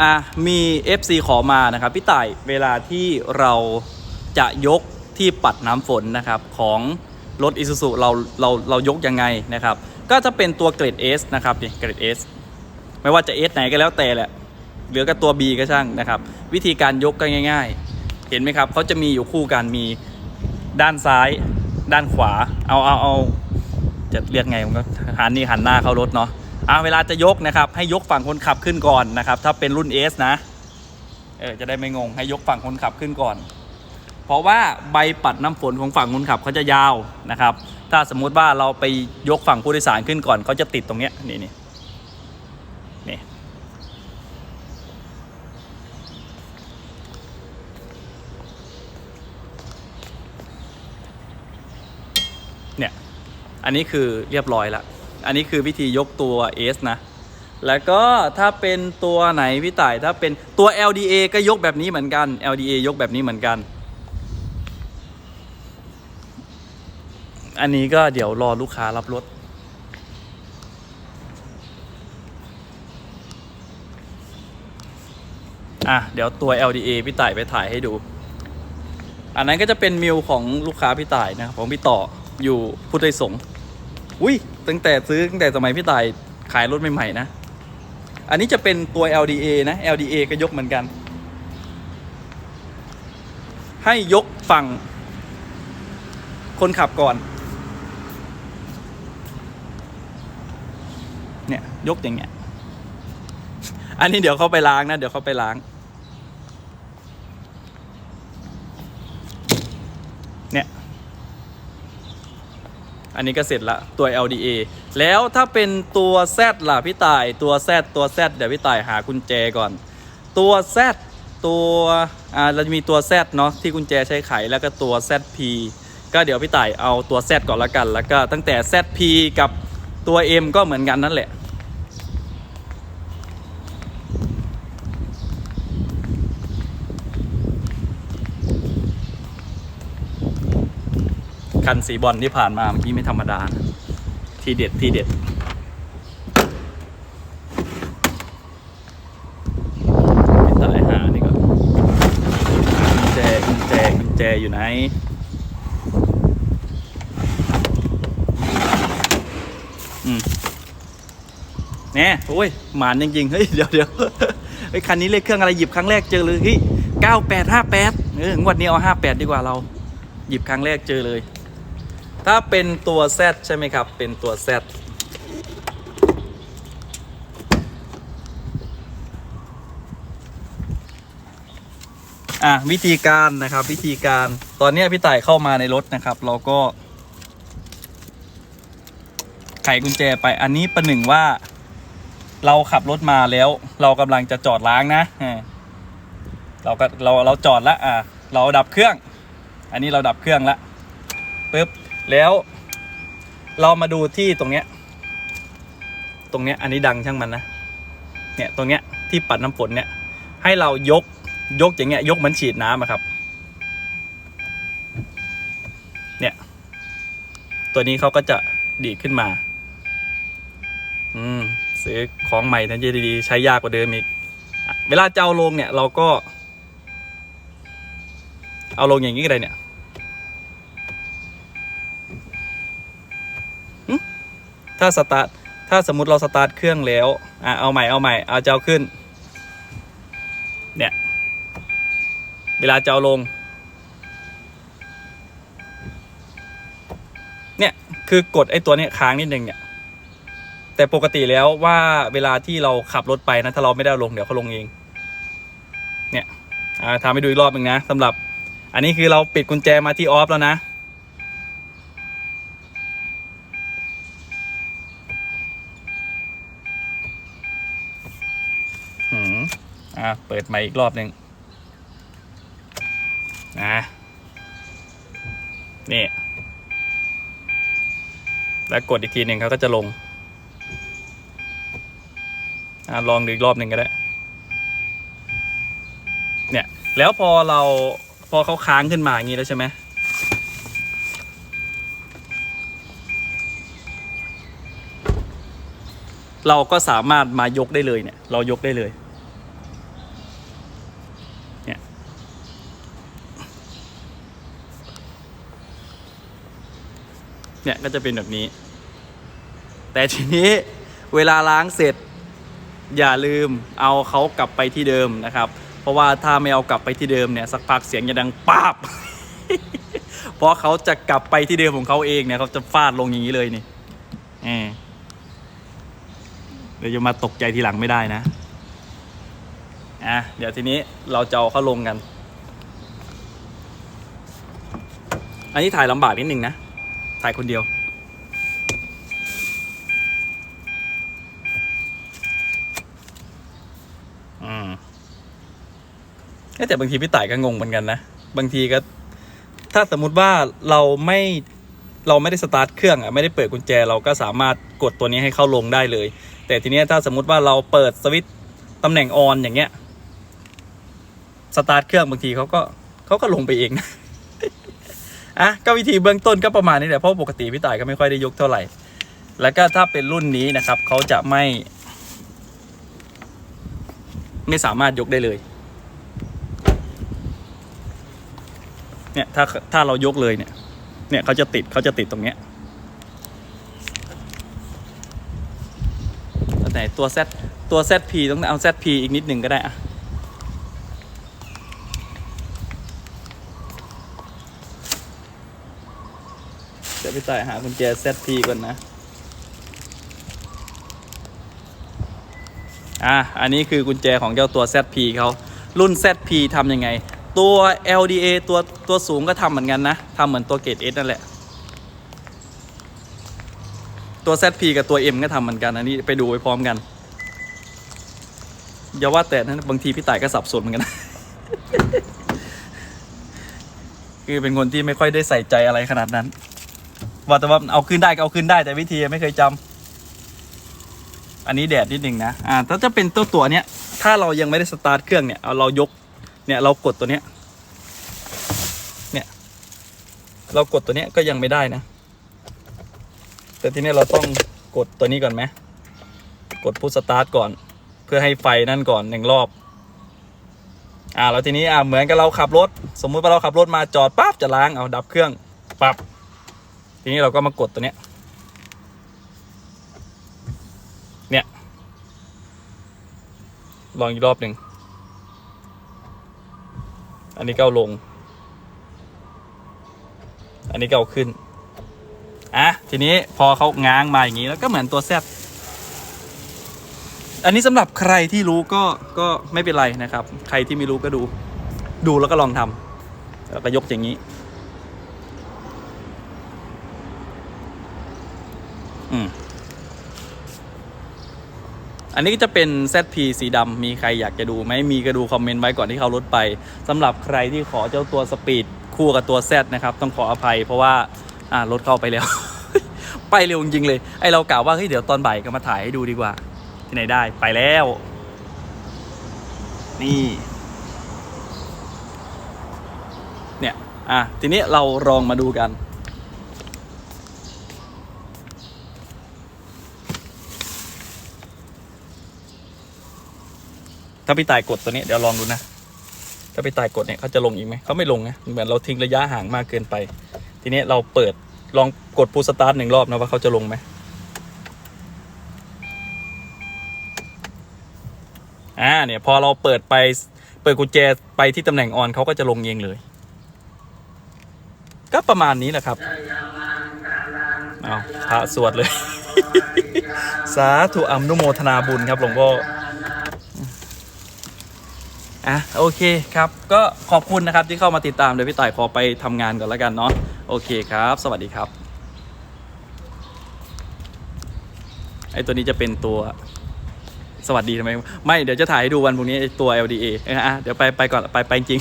อะมี FC ขอมานะครับพี่ต่ายเวลาที่เราจะยกที่ปัดน้ำฝนนะครับของรถ Isuzu เราเราเรายกยังไงนะครับ ก็จะเป็นตัวเกรด S นะครับนี่เกรด S ไม่ว่าจะ S ไหนก็แล้วแต่แหละเหลือกับตัว B ก็ช่างนะครับ วิธีการยกก็ง่าย ๆ เห็นไหมครับเขาจะมีอยู่คู่กันมีด้านซ้าย ด้านขวาเอาเอาเอาจะเรียกไงมันก็หันนี่หันหน้าเข้ารถเนาะ อ่าเวลาจะยกนะครับ ให้ยกฝั่งคนขับขึ้นก่อนนะครับ ถ้าเป็นรุ่น S นะ เออจะได้ไม่งงให้ยกฝั่งคนขับขึ้นก่อน เพราะว่าใบปัดน้ำฝนของฝั่งคนขับเขาจะยาวนะครับ ถ้าสมมุติว่าเราไปยกฝั่งผู้โดยสารขึ้นก่อนเขาจะติดตรงเนี้ยนี่นี่นี่เนี่ย อันนี้คือเรียบร้อยแล้ว อันนี้คือวิธียกตัว S นะ แล้วก็ถ้าเป็นตัวไหนพี่ต่ายถ้าเป็นตัว LDA ก็ยกแบบนี้เหมือนกัน LDA ยกแบบนี้เหมือนกัน อันนี้ก็เดี๋ยวรอลูกค้ารับรถอะเดี๋ยวตัว LDA พี่ต่ายไปถ่ายให้ดู อันนั้นก็จะเป็นมิวของลูกค้าพี่ต่ายนะของพี่ต่ออยู่พุทธไทยสงฆ์ อุ้ยตั้งแต่ซื้อตั้งแต่สมัยพี่ตายขายรถใหม่ๆนะ อันนี้จะเป็นตัว LDA นะ LDA ก็ยกเหมือนกัน ให้ยกฝั่ง คนขับก่อน เนี่ยยกอย่างเงี้ย อันนี้เดี๋ยวเขาไปล้างนะ เดี๋ยวเขาไปล้างเนี่ย นนี้ก็เสร็จละตัว LDA แล้วถ้าเป็นตัว Z ล่ะพี่ต่ายตัว Z ตัว Z เดี๋ยวพี่ต่ายหากุญแจก่อน ตัว Z ตัวอ่าเราจะมีตัว Z เนาะที่กุญแจใช้ไขแล้วก็ตัว ZP ก็เดี๋ยวพี่ต่ายเอาตัว Z ก่อนละกัน แล้วก็ตั้งแต่ ZP กับตัว M ก็เหมือนกันนั่นแหละ คันสีบอลที่ผ่านมาเมื่อกี้ไม่ธรรมดานะทีเด็ดทีเด็ดไปตายหานี่ก่อนกุญแจกุญแจกุญแจอยู่ไหน อืมแน่โอ้ยหมานจริงๆเฮ้ย เดี๋ยวเดี๋ยวเฮ้ยคันนี้เลขเครื่องอะไรหยิบครั้งแรกเจอเลยเฮ้ยเก้าแปดห้าแปดเอองวดนี้เอาห้าแปดดีกว่าเรา หยิบครั้งแรกเจอเลย ถ้าเป็นตัว Z ใช่ไหมครับ เป็นตัว Z อะวิธีการนะครับวิธีการตอนนี้พี่ต่ายเข้ามาในรถนะครับ เราก็ ไขกุญแจไปอันนี้ประหนึ่งว่า เราขับรถมาแล้ว เรากำลังจะจอดล้างนะเราก็เราเราจอดแล้วอะเราดับเครื่อง อันนี้เราดับเครื่องแล้วปึ๊บ แล้วเรามาดูที่ตรงเนี้ย ตรงเนี้ยอันนี้ดังช่างมันนะ เนี่ยตรงเนี้ยที่ปัดน้ำฝนเนี่ย ให้เรายกยกอย่างเงี้ย ยกเหมือนฉีดน้ำอะครับ เนี่ย ตัวนี้เขาก็จะดีดขึ้นมา อืมซื้อของใหม่ทันทีดีๆใช้ยากกว่าเดิมอีก เวลาจะเอาลงเนี่ย เราก็ เอาลงอย่างนี้ก็ได้เนี่ย ถ้าสตาร์ทถ้าสมมุติเราสตาร์ทเครื่องแล้วอะเอาใหม่เอาใหม่เอาจะเอาขึ้น เนี่ย เวลาจะเอาลง เนี่ยคือกดไอ้ตัวเนี้ยค้างนิดนึงเนี่ย แต่ปกติแล้วว่าเวลาที่เราขับรถไปนะถ้าเราไม่ได้ลงเดี๋ยวเขาลงเอง เนี่ยอ่าทำให้ดูอีกรอบหนึ่งนะสำหรับ อันนี้คือเราปิดกุญแจมาที่ออฟแล้วนะ อะเปิดใหม่อีกรอบหนึ่งนะนี่แล้วกดอีกทีหนึ่งเขาก็จะลงอลองดูอีกรอบหนึ่งก็ได้ เนี่ย แล้วพอเราพอเขาค้างขึ้นมาอย่างนี้แล้วใช่ไหมเราก็สามารถมายกได้เลยเนี่ย เรายกได้เลย เนี่ยก็จะเป็นแบบนี้ แต่ทีนี้เวลาล้างเสร็จ อย่าลืมเอาเขากลับไปที่เดิมนะครับ เพราะว่าถ้าไม่เอากลับไปที่เดิมเนี่ยสักพักเสียงจะดังป๊าบเพราะเขาจะกลับไปที่เดิมของเขาเองเนี่ยเขาจะฟาดลงอย่างนี้เลยนี่เออเดี๋ยวจะมาตกใจทีหลังไม่ได้นะอะเดี๋ยวทีนี้เราจะเอาเขาลงกัน อันนี้ถ่ายลำบากนิดนึงนะ ถ่ายคนเดียว อืมแต่บางทีพี่ต่ายก็งงเหมือนกันนะ บางทีก็ ถ้าสมมุติว่าเราไม่เราไม่ได้สตาร์ทเครื่องอะไม่ได้เปิดกุญแจเราก็สามารถกดตัวนี้ให้เข้าลงได้เลย แต่ทีเนี้ยถ้าสมมุติว่าเราเปิดสวิตช์ตำแหน่งออนอย่างเงี้ยสตาร์ทเครื่องบางทีเขาก็เขาก็ลงไปเองนะ อะก็วิธีเบื้องต้นก็ประมาณนี้แหละเพราะปกติพี่ต่ายก็ไม่ค่อยได้ยกเท่าไหร่ แล้วก็ถ้าเป็นรุ่นนี้นะครับเขาจะไม่ ไม่สามารถยกได้เลย เนี่ยถ้าถ้าเรายกเลยเนี่ย เนี่ยเขาจะติดเขาจะติดตรงเนี้ยตัวไหนตัว Z ตัว ZP ต้องเอา ZP อีกนิดหนึ่งก็ได้อะ เดี๋ยวไปใส่หากุญแจ ZP ก่อนนะ อะ อันนี้คือกุญแจของเจ้าตัว ZP เขารุ่น ZP ทำยังไง ตัว LDA ตัวตัวสูงก็ทำเหมือนกันนะทำเหมือนตัวเกรด S นั่นแหละ ตัว ZP กับตัว M ก็ทำเหมือนกัน อันนี้ไปดูไปพร้อมกันอย่าว่าแต่นั้นบางทีพี่ต่ายก็สับสนเหมือนกัน คือเป็นคนที่ไม่ค่อยได้ใส่ใจอะไรขนาดนั้น ว่าแต่ว่าเอาขึ้นได้ก็เอาขึ้นได้แต่วิธีไม่เคยจำอันนี้แดดนิดหนึ่งนะอ่าถ้าจะเป็นตัวตัวเนี้ยถ้าเรายังไม่ได้สตาร์ทเครื่องเนี่ยเอาเรายกเนี่ยเรากดตัวเนี้ยเนี่ยเรากดตัวเนี้ยก็ยังไม่ได้นะ แต่ทีนี้เราต้องกดตัวนี้ก่อนไหมกดพุชสตาร์ทก่อน เพื่อให้ไฟนั่นก่อนหนึ่งรอบอ่าแล้วทีนี้อ่าเหมือนกับเราขับรถ สมมุติว่าเราขับรถมาจอดปั๊บจะล้างเอาดับเครื่องปั๊บ ทีนี้เราก็มากดตัวเนี้ยลองอีกรอบหนึ่ง อันนี้ก็ลง อันนี้ก็เอาขึ้น อะ ทีนี้พอเขาง้างมาอย่างนี้แล้วก็เหมือนตัวแซดอันนี้สำหรับใครที่รู้ก็ก็ไม่เป็นไรนะครับ ใครที่ไม่รู้ก็ดู ดูแล้วก็ลองทำแล้วก็ยกอย่างนี้ อืมอันนี้ก็จะเป็น ZP สีดำมีใครอยากจะดูไหมมีก็ดูคอมเมนต์ไว้ก่อนที่เขาลดไปสำหรับใครที่ขอเจ้าตัวสปีดคู่กับตัว Z นะครับ ต้องขออภัยเพราะว่า อ่ารถเข้าไปแล้ว ไปเร็วจริงเลย ไอเรากล่าวว่าเฮ้ยเดี๋ยวตอนบ่ายก็มาถ่ายให้ดูดีกว่า ที่ไหนได้ไปแล้ว นี่ เนี่ย อะทีนี้เราลองมาดูกันาพี่ตายกดตัวนี้เดี๋ยวลองดูนะ ถ้าพี่ตายกดเนี่ยเขาจะลงอีกไหมเขาไม่ลงนะเหมือนเราทิ้งระยะห่างมากเกินไป ทีนี้เราเปิดลองกดพูสตาร์ทหนึ่งรอบนะว่าเขาจะลงไหมอ่าเนี่ยพอเราเปิดไปเปิดกุญแจไปที่ตำแหน่งออนเขาก็จะลงเองเลย ก็ประมาณนี้แหละครับเอาพระสวดเลย สาธุอำนุโมทนาบุญครับหลวงพ่อ อะโอเคครับ ก็ขอบคุณนะครับที่เข้ามาติดตามเดี๋ยวพี่ต่ายขอไปทำงานก่อนแล้วกันเนาะโอเคครับ สวัสดีครับไอตัวนี้จะเป็นตัวสวัสดีทำไมไม่เดี๋ยวจะถ่ายให้ดูวันพรุ่งนี้ตัว LDA เอออะเดี๋ยวไปไปก่อนไปไปจริง